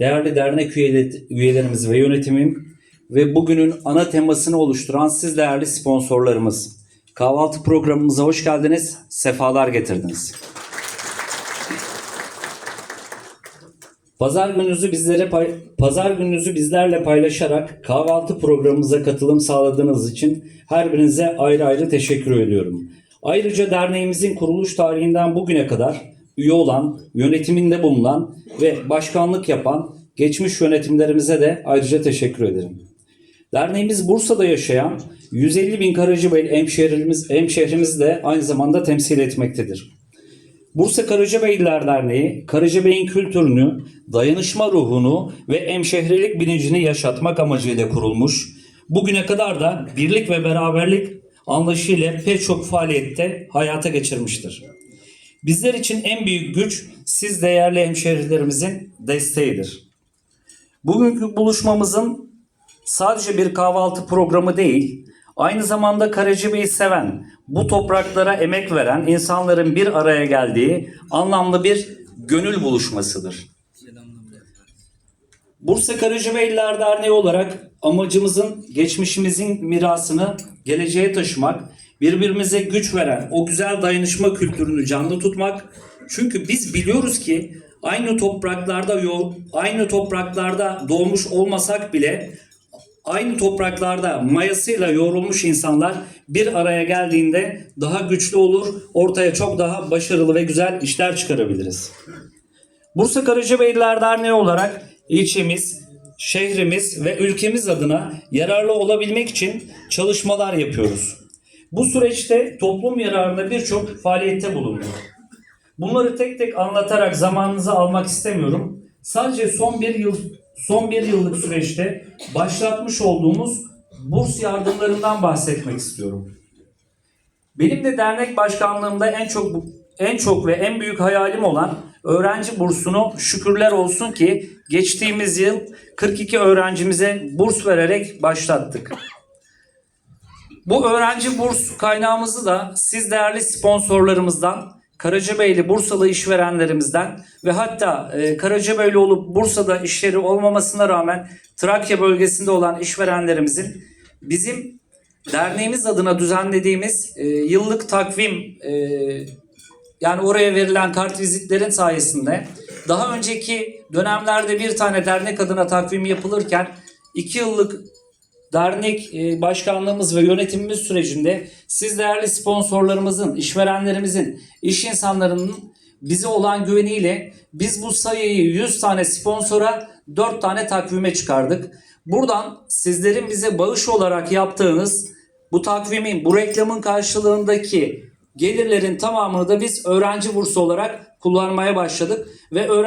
değerli dernek üyeleri- üyelerimiz ve yönetimim ve bugünün ana temasını oluşturan siz değerli sponsorlarımız. Kahvaltı programımıza hoş geldiniz, sefalar getirdiniz. Pazar gününüzü bizlere pazar gününüzü bizlerle paylaşarak kahvaltı programımıza katılım sağladığınız için her birinize ayrı ayrı teşekkür ediyorum. Ayrıca derneğimizin kuruluş tarihinden bugüne kadar üye olan, yönetiminde bulunan ve başkanlık yapan geçmiş yönetimlerimize de ayrıca teşekkür ederim. Derneğimiz Bursa'da yaşayan 150 bin Karacabey hemşehrimiz, hemşehrimizi de aynı zamanda temsil etmektedir. Bursa Karacabeyliler Derneği, Karacabey'in kültürünü, dayanışma ruhunu ve hemşehrilik bilincini yaşatmak amacıyla kurulmuş. Bugüne kadar da birlik ve beraberlik anlayışıyla pek çok faaliyette hayata geçirmiştir. Bizler için en büyük güç siz değerli hemşehrilerimizin desteğidir. Bugünkü buluşmamızın sadece bir kahvaltı programı değil, aynı zamanda Karacabey'i seven, bu topraklara emek veren insanların bir araya geldiği anlamlı bir gönül buluşmasıdır. Bursa Karacabeyliler Derneği olarak amacımızın geçmişimizin mirasını geleceğe taşımak, birbirimize güç veren o güzel dayanışma kültürünü canlı tutmak. Çünkü biz biliyoruz ki aynı topraklarda aynı topraklarda doğmuş olmasak bile aynı topraklarda mayasıyla yoğrulmuş insanlar bir araya geldiğinde daha güçlü olur, ortaya çok daha başarılı ve güzel işler çıkarabiliriz. Bursa Karacabeyliler Derneği olarak ilçemiz, şehrimiz ve ülkemiz adına yararlı olabilmek için çalışmalar yapıyoruz. Bu süreçte toplum yararına birçok faaliyette bulunduk. Bunları tek tek anlatarak zamanınızı almak istemiyorum. Sadece son bir yıl son bir yıllık süreçte başlatmış olduğumuz burs yardımlarından bahsetmek istiyorum. Benim de dernek başkanlığımda en çok en çok ve en büyük hayalim olan öğrenci bursunu şükürler olsun ki geçtiğimiz yıl 42 öğrencimize burs vererek başlattık. Bu öğrenci burs kaynağımızı da siz değerli sponsorlarımızdan, Karacabeyli Bursalı işverenlerimizden ve hatta e, Karacabeyli olup Bursa'da işleri olmamasına rağmen Trakya bölgesinde olan işverenlerimizin bizim derneğimiz adına düzenlediğimiz e, yıllık takvim e, yani oraya verilen kartvizitlerin sayesinde daha önceki dönemlerde bir tane dernek adına takvim yapılırken iki yıllık dernek e, başkanlığımız ve yönetimimiz sürecinde siz değerli sponsorlarımızın, işverenlerimizin, iş insanlarının bize olan güveniyle biz bu sayıyı 100 tane sponsora 4 tane takvime çıkardık. Buradan sizlerin bize bağış olarak yaptığınız bu takvimin, bu reklamın karşılığındaki gelirlerin tamamını da biz öğrenci bursu olarak kullanmaya başladık ve öğren-